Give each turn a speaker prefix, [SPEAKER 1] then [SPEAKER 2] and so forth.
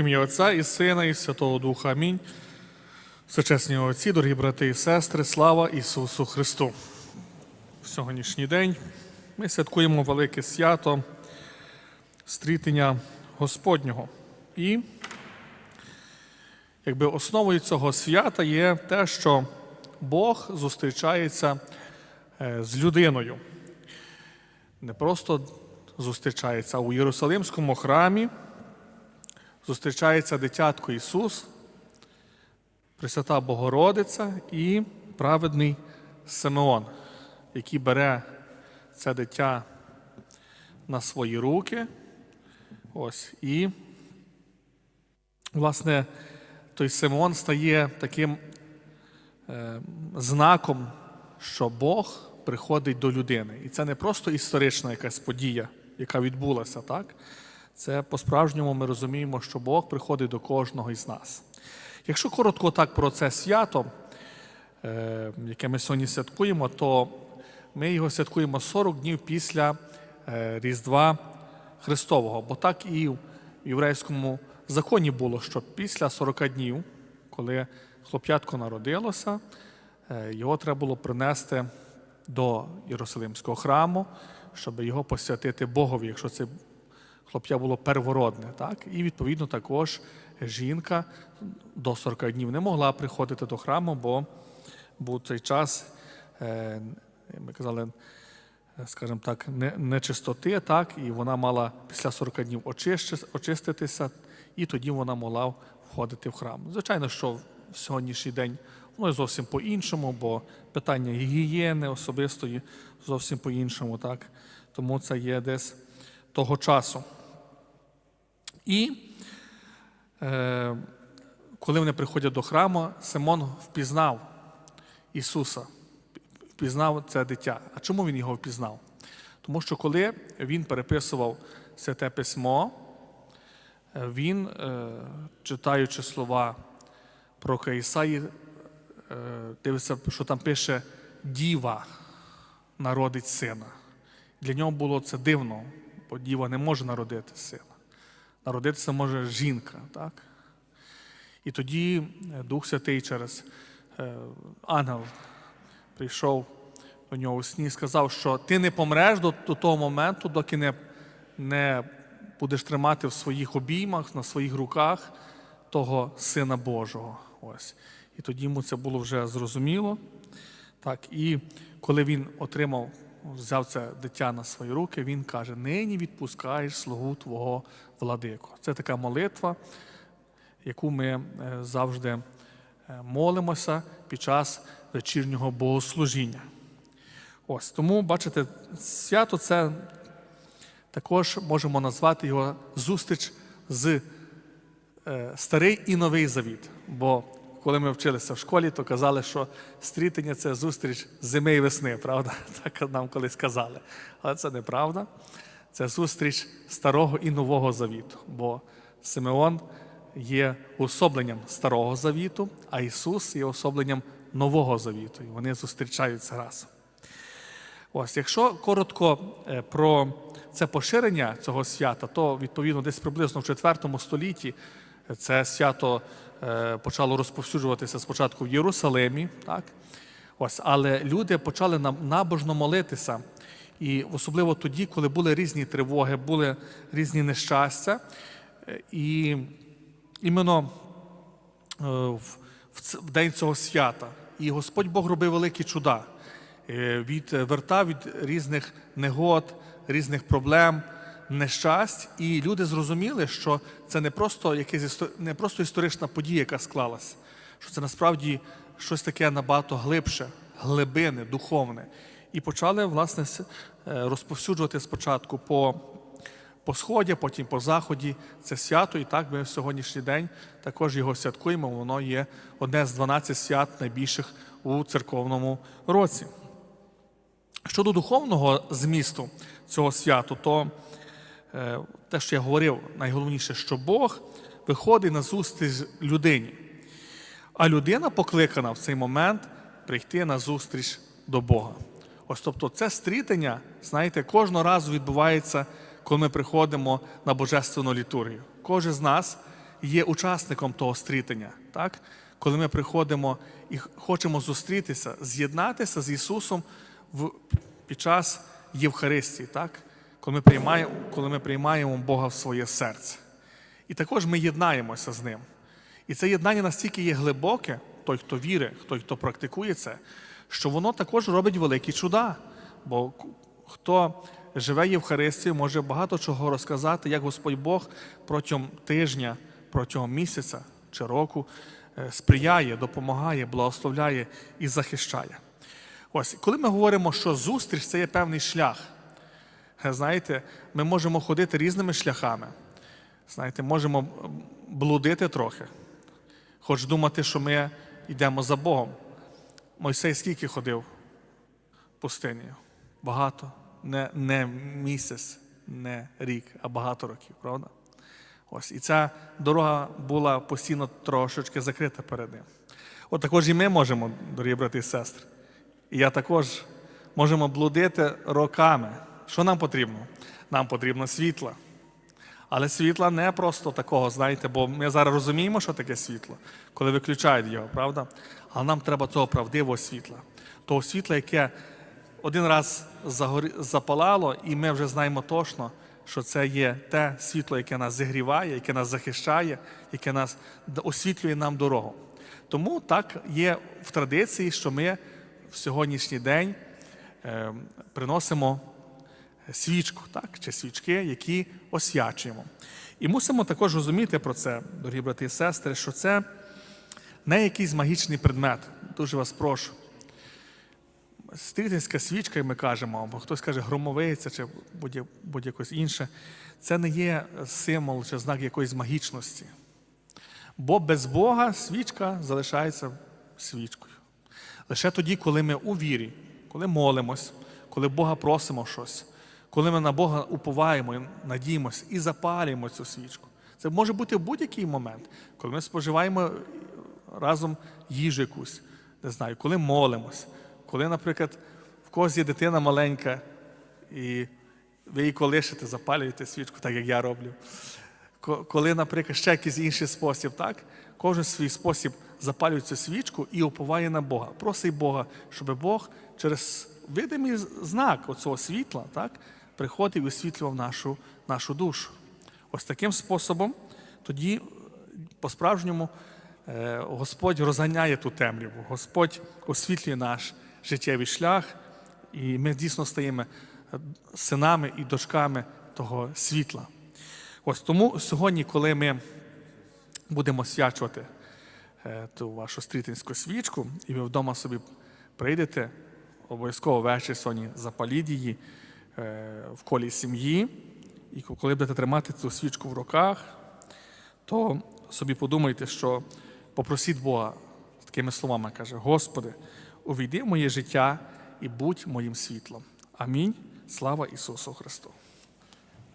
[SPEAKER 1] Ім'я Отця і Сина, і Святого Духа. Амінь. Всечесні отці, дорогі брати і сестри, слава Ісусу Христу. В сьогоднішній день ми святкуємо велике свято стрітення Господнього. І якби основою цього свята є те, що Бог зустрічається е, з людиною. Не просто зустрічається а у Єрусалимському храмі, зустрічається дитятко Ісус, Пресвята Богородиця і праведний Симеон, який бере це дитя на свої руки. Ось, і, власне, той Симеон стає таким е, знаком, що Бог приходить до людини. І це не просто історична якась подія, яка відбулася, так? Це по-справжньому ми розуміємо, що Бог приходить до кожного із нас. Якщо коротко так про це свято, е, яке ми сьогодні святкуємо, то ми його святкуємо 40 днів після е, Різдва Христового. Бо так і в єврейському законі було, що після 40 днів, коли хлоп'ятко народилося, е, його треба було принести до Єрусалимського храму, щоб його посвятити Богові, якщо це хлоп'я було первородне. Так? І відповідно також жінка до 40 днів не могла приходити до храму, бо був цей час, е, ми казали, скажімо так, нечистоти, так, і вона мала після 40 днів очиститися, і тоді вона могла входити в храм. Звичайно, що в сьогоднішній день воно зовсім по-іншому, бо питання гігієни особистої зовсім по-іншому, так. Тому це є десь того часу. І е, коли вони приходять до храму, Симон впізнав Ісуса, впізнав це дитя. А чому він його впізнав? Тому що коли він переписував святе письмо, е, він, е, читаючи слова пророка Ісаї, е, дивиться, що там пише діва народить сина. Для нього було це дивно, бо діва не може народити сина. Народитися може жінка, так? І тоді е, Дух Святий через е, ангел прийшов до нього у сні і сказав, що ти не помреш до, того моменту, доки не, не будеш тримати в своїх обіймах, на своїх руках того Сина Божого. Ось. І тоді йому це було вже зрозуміло. Так, і коли він отримав, взяв це дитя на свої руки, він каже: нині відпускаєш слугу Твого владику. Це така молитва, яку ми е, завжди е, молимося під час вечірнього богослужіння. Ось тому, бачите, свято це також можемо назвати його зустріч з е, старий і новий завіт. Бо коли ми вчилися в школі, то казали, що стрітення це зустріч зими і весни, правда? Так нам колись казали. Але це неправда. Це зустріч старого і нового завіту. Бо Симеон є особленням старого завіту, а Ісус є особленням нового завіту. І вони зустрічаються разом. Ось, якщо коротко е, про це поширення цього свята, то відповідно десь приблизно в IV столітті це свято е, почало розповсюджуватися спочатку в Єрусалимі, так? Ось, але люди почали набожно молитися. І особливо тоді, коли були різні тривоги, були різні нещастя. І іменно е, в день цього свята. І Господь Бог робив великі чуда. Е, Від вертав від різних негод, різних проблем, нещасть. І люди зрозуміли, що це не просто якась не просто історична подія, яка склалась, що це насправді щось таке набагато глибше, глибине, духовне. І почали власне е, розповсюджувати спочатку по по сході, потім по заході. Це свято, і так ми в сьогоднішній день також його святкуємо. Воно є одне з 12 свят найбільших у церковному році. Щодо духовного змісту цього святу, то те, що я говорив, найголовніше, що Бог виходить на зустріч людині. А людина покликана в цей момент прийти на зустріч до Бога. Ось тобто це стрітення, знаєте, кожного разу відбувається, коли ми приходимо на божественну літургію. Кожен з нас є учасником того стрітення, так? коли ми приходимо і хочемо зустрітися, з'єднатися з Ісусом в, під час Євхаристії, так? Коли, ми приймаємо, коли ми приймаємо Бога в своє серце. І також ми єднаємося з Ним. І це єднання настільки є глибоке, той, хто вірить, той, хто практикує це, що воно також робить великі чуда. Бо хто живе Євхаристією, може багато чого розказати, як Господь Бог протягом тижня, протягом місяця чи року е, сприяє, допомагає, благословляє і захищає. Ось, коли ми говоримо, що зустріч це є певний шлях. Знаєте, ми можемо ходити різними шляхами. Знаєте, можемо блудити трохи, хоч думати, що ми йдемо за Богом. Мойсей скільки ходив пустинею? Багато. Не, не місяць, не рік, а багато років, правда? Ось. І ця дорога була постійно трошечки закрита перед ним. От також і ми можемо, дорогі брати і сестри. І я також можемо блудити роками. Що нам потрібно? Нам потрібно світло. Але світла не просто такого, знаєте, бо ми зараз розуміємо, що таке світло, коли виключають його, правда? Але нам треба цього правдивого світла. Того світла, яке один раз запалало, і ми вже знаємо точно, що це є те світло, яке нас зігріває, яке нас захищає, яке нас освітлює нам дорогу. Тому так є в традиції, що ми в сьогоднішній день е, приносимо свічку, так, чи свічки, які освячуємо. І мусимо також розуміти про це, дорогі брати і сестри, що це не якийсь магічний предмет. Дуже вас прошу. Стрітинська свічка, як ми кажемо, або хтось каже громовиця чи будь- будь-якось інше, це не є символ чи знак якоїсь магічності. Бо без Бога свічка залишається свічкою. Лише тоді, коли ми у вірі, коли молимось, коли Бога просимо щось, коли ми на Бога уповаємо, надіємося і запалюємо цю свічку. Це може бути в будь-який момент, коли ми споживаємо разом їжу якусь, не знаю, коли молимось, коли, наприклад, в когось є дитина маленька, і ви її колишите, запалюєте свічку, так як я роблю. Коли, наприклад, ще якийсь інший спосіб, так? Кожен свій спосіб запалює цю свічку і уповає на Бога. Просить Бога, щоб Бог через видимий знак оцього світла так, приходив і освітлював нашу, нашу душу. Ось таким способом тоді по-справжньому е, Господь розганяє ту темряву, Господь освітлює наш життєвий шлях, і ми дійсно стаємо е, синами і дочками того світла. Ось тому сьогодні, коли ми будемо свячувати е, ту вашу стрітинську свічку, і ви вдома собі прийдете, обов'язково ввечері сьогодні запаліть її е, в колі сім'ї, і коли будете тримати цю свічку в руках, то собі подумайте, що попросіть Бога з такими словами, каже: Господи, увійди в моє життя і будь моїм світлом. Амінь. Слава Ісусу Христу!